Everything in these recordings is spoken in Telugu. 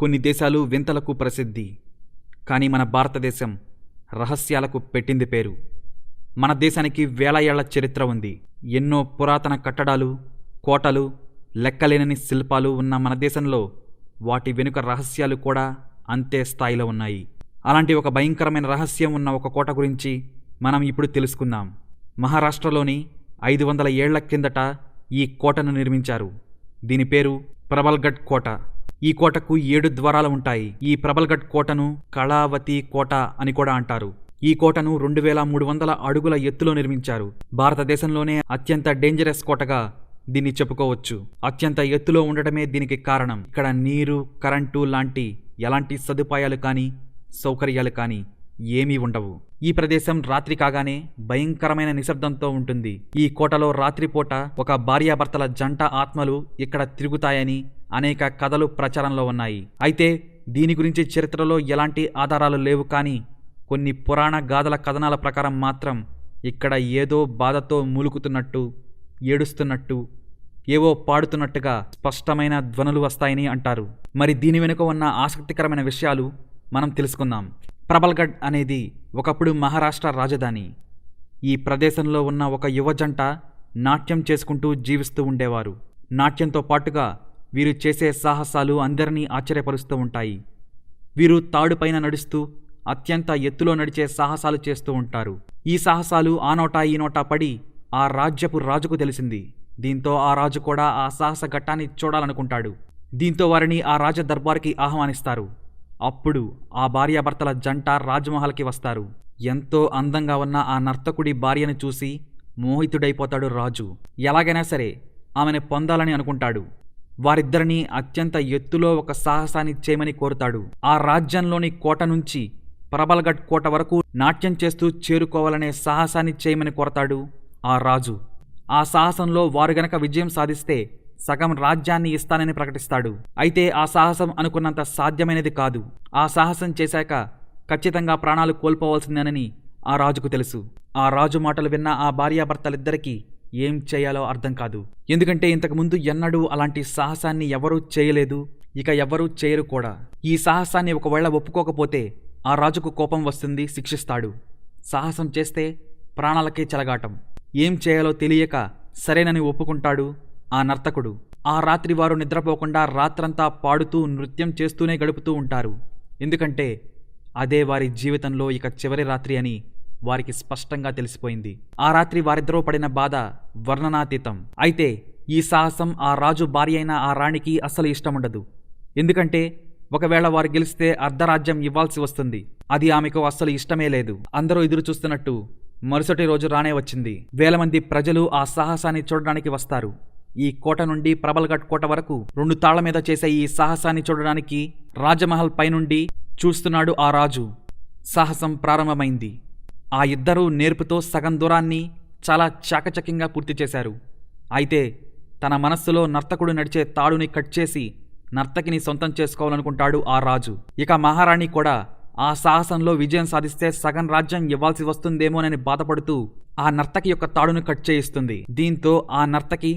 కొన్ని దేశాలు వింతలకు ప్రసిద్ధి. కానీ మన భారతదేశం రహస్యాలకు పెట్టింది పేరు. మన దేశానికి వేల ఏళ్ళ చరిత్ర ఉంది. ఎన్నో పురాతన కట్టడాలు కోటలు లెక్కలేనని శిల్పాలు ఉన్న మన దేశంలో వాటి వెనుక రహస్యాలు కూడా అంతే స్థాయిలో ఉన్నాయి. అలాంటి ఒక భయంకరమైన రహస్యం ఉన్న ఒక కోట గురించి మనం ఇప్పుడు తెలుసుకుందాం. మహారాష్ట్రలోని ఐదు వందల ఏళ్ళ కిందట ఈ కోటను నిర్మించారు. దీని పేరు ప్రబల్గఢ్ కోట. ఈ కోటకు ఏడు ద్వారాలు ఉంటాయి. ఈ ప్రబల్గఢ్ కోటను కళావతి కోట అని కూడా అంటారు. ఈ కోటను రెండు వేల మూడు వందల అడుగుల ఎత్తులో నిర్మించారు. భారతదేశంలోనే అత్యంత డేంజరస్ కోటగా దీన్ని చెప్పుకోవచ్చు. అత్యంత ఎత్తులో ఉండటమే దీనికి కారణం. ఇక్కడ నీరు కరెంటు లాంటి ఎలాంటి సదుపాయాలు కానీ సౌకర్యాలు కానీ ఏమీ ఉండవు. ఈ ప్రదేశం రాత్రి కాగానే భయంకరమైన నిశ్శబ్దంతో ఉంటుంది. ఈ కోటలో రాత్రిపూట ఒక భార్యాభర్తల జంట ఆత్మలు ఇక్కడ తిరుగుతాయని అనేక కథలు ప్రచారంలో ఉన్నాయి. అయితే దీని గురించి చరిత్రలో ఎలాంటి ఆధారాలు లేవు కానీ కొన్ని పురాణ గాథల కథనాల ప్రకారం మాత్రం ఇక్కడ ఏదో బాధతో మూలుకుతున్నట్టు ఏడుస్తున్నట్టు ఏవో పాడుతున్నట్టుగా స్పష్టమైన ధ్వనులు వస్తాయని అంటారు. మరి దీని వెనుక ఉన్న ఆసక్తికరమైన విషయాలు మనం తెలుసుకుందాం. ప్రబల్గఢ్ అనేది ఒకప్పుడు మహారాష్ట్ర రాజధాని. ఈ ప్రదేశంలో ఉన్న ఒక యువజంట నాట్యం చేసుకుంటూ జీవిస్తూ ఉండేవారు. నాట్యంతో పాటుగా వీరు చేసే సాహసాలు అందరినీ ఆశ్చర్యపరుస్తూ ఉంటాయి. వీరు తాడుపైన నడుస్తూ అత్యంత ఎత్తులో నడిచే సాహసాలు చేస్తూ ఉంటారు. ఈ సాహసాలు ఆ నోటా ఈ నోటా పడి ఆ రాజ్యపు రాజుకు తెలిసింది. దీంతో ఆ రాజు కూడా ఆ సాహస ఘట్టాన్ని చూడాలనుకుంటాడు. దీంతో వారిని ఆ రాజ దర్బార్కి ఆహ్వానిస్తారు. అప్పుడు ఆ భార్యాభర్తల జంట రాజ్మహల్కి వస్తారు. ఎంతో అందంగా ఉన్న ఆ నర్తకుడి భార్యను చూసి మోహితుడైపోతాడు రాజు. ఎలాగైనా సరే ఆమెను పొందాలని అనుకుంటాడు. వారిద్దరినీ అత్యంత ఎత్తులో ఒక సాహసాన్ని చేయమని కోరుతాడు. ఆ రాజ్యంలోని కోట నుంచి ప్రబల్గఢ్ కోట వరకు నాట్యం చేస్తూ చేరుకోవాలనే సాహసాన్ని చేయమని కోరతాడు ఆ రాజు. ఆ సాహసంలో వారు గనక విజయం సాధిస్తే సగం రాజ్యాన్ని ఇస్తానని ప్రకటిస్తాడు. అయితే ఆ సాహసం అనుకున్నంత సాధ్యమైనది కాదు. ఆ సాహసం చేశాక ఖచ్చితంగా ప్రాణాలు కోల్పోవాల్సిందేనని ఆ రాజుకు తెలుసు. ఆ రాజు మాటలు విన్న ఆ భార్యాభర్తలిద్దరికీ ఏం చేయాలో అర్థం కాదు. ఎందుకంటే ఇంతకుముందు ఎన్నడూ అలాంటి సాహసాన్ని ఎవరూ చేయలేదు ఇక ఎవరూ చేయరు కూడా. ఈ సాహసాన్ని ఒకవేళ ఒప్పుకోకపోతే ఆ రాజుకు కోపం వస్తుంది శిక్షిస్తాడు. సాహసం చేస్తే ప్రాణాలకే చెలగాటం. ఏం చేయాలో తెలియక సరేనని ఒప్పుకుంటాడు ఆ నర్తకుడు. ఆ రాత్రి వారు నిద్రపోకుండా రాత్రంతా పాడుతూ నృత్యం చేస్తూనే గడుపుతూ ఉంటారు. ఎందుకంటే అదే వారి జీవితంలో ఇక చివరి రాత్రి అని వారికి స్పష్టంగా తెలిసిపోయింది. ఆ రాత్రి వారిద్దరూ పడిన బాధ వర్ణనాతీతం. అయితే ఈ సాహసం ఆ రాజు భార్య అయిన ఆ రాణికి అస్సలు ఇష్టముండదు. ఎందుకంటే ఒకవేళ వారు గెలిస్తే అర్ధరాజ్యం ఇవ్వాల్సి వస్తుంది. అది ఆమెకు అస్సలు ఇష్టమే లేదు. అందరూ ఎదురు చూస్తున్నట్టు మరుసటి రోజు రానే వచ్చింది. వేల మంది ప్రజలు ఆ సాహసాన్ని చూడడానికి వస్తారు. ఈ కోట నుండి ప్రబల్గఢ్ కోట వరకు రెండు తాళ్ళ మీద చేసే ఈ సాహసాన్ని చూడడానికి రాజమహల్ పైనుండి చూస్తున్నాడు ఆ రాజు. సాహసం ప్రారంభమైంది. ఆ ఇద్దరూ నేర్పుతో సగం దూరాన్ని చాలా చాకచక్యంగా పూర్తి చేశారు. అయితే తన మనస్సులో నర్తకుడు నడిచే తాడుని కట్ చేసి నర్తకిని సొంతం చేసుకోవాలనుకుంటాడు ఆ రాజు. ఇక మహారాణి కూడా ఆ సాహసంలో విజయం సాధిస్తే సగం రాజ్యం ఇవ్వాల్సి వస్తుందేమోనని బాధపడుతూ ఆ నర్తకి యొక్క తాడును కట్ చేయిస్తుంది. దీంతో ఆ నర్తకి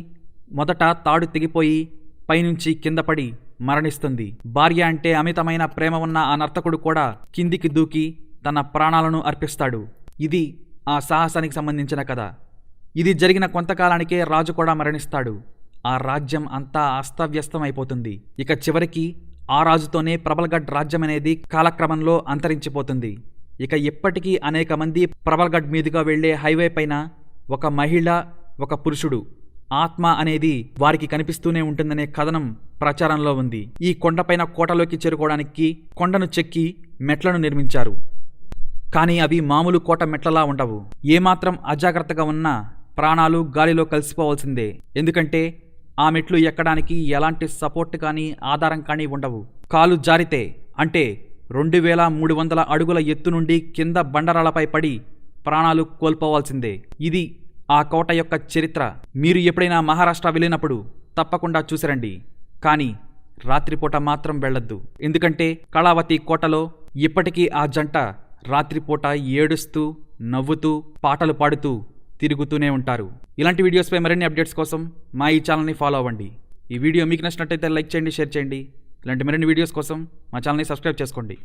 మొదట తాడు తెగిపోయి పైనుంచి కింద పడి మరణిస్తుంది. భార్య అంటే అమితమైన ప్రేమ ఉన్న ఆ నర్తకుడు కూడా కిందికి దూకి తన ప్రాణాలను అర్పిస్తాడు. ఇది ఆ సాహసానికి సంబంధించిన కథ. ఇది జరిగిన కొంతకాలానికే రాజు కూడా మరణిస్తాడు. ఆ రాజ్యం అంతా అస్తవ్యస్తం అయిపోతుంది ఇక చివరికి ఆ రాజుతోనే ప్రబల్గఢ్ రాజ్యం అనేది కాలక్రమంలో అంతరించిపోతుంది. ఇక ఇప్పటికీ అనేక మంది ప్రబల్గఢ్ మీదుగా వెళ్ళే హైవే పైన ఒక మహిళ ఒక పురుషుడు. ఆత్మ అనేది వారికి కనిపిస్తూనే ఉంటుందనే కథనం ప్రచారంలో ఉంది. ఈ కొండపైన కోటలోకి చేరుకోవడానికి కొండను చెక్కి మెట్లను నిర్మించారు. కానీ అవి మామూలు కోట మెట్లలా ఉండవు. ఏమాత్రం అజాగ్రత్తగా ఉన్నా ప్రాణాలు గాలిలో కలిసిపోవాల్సిందే. ఎందుకంటే ఆ మెట్లు ఎక్కడానికి ఎలాంటి సపోర్ట్ కానీ ఆధారం కానీ ఉండవు. కాలు జారితే అంటే రెండు వేల మూడు వందల అడుగుల ఎత్తు నుండి కింద బండరాలపై పడి ప్రాణాలు కోల్పోవాల్సిందే. ఇది ఆ కోట యొక్క చరిత్ర. మీరు ఎప్పుడైనా మహారాష్ట్ర వెళ్ళినప్పుడు తప్పకుండా చూసిరండి. కానీ రాత్రిపూట మాత్రం వెళ్ళొద్దు. ఎందుకంటే కళావతి కోటలో ఇప్పటికీ ఆ జంట రాత్రిపూట ఏడుస్తూ నవ్వుతూ పాటలు పాడుతూ తిరుగుతూనే ఉంటారు. ఇలాంటి వీడియోస్పై మరిన్ని అప్డేట్స్ కోసం మా ఈ ఛానల్ని ఫాలో అవ్వండి. ఈ వీడియో మీకు నచ్చినట్టయితే లైక్ చేయండి షేర్ చేయండి. ఇలాంటి మరిన్ని వీడియోస్ కోసం మా ఛానల్ని సబ్స్క్రైబ్ చేసుకోండి.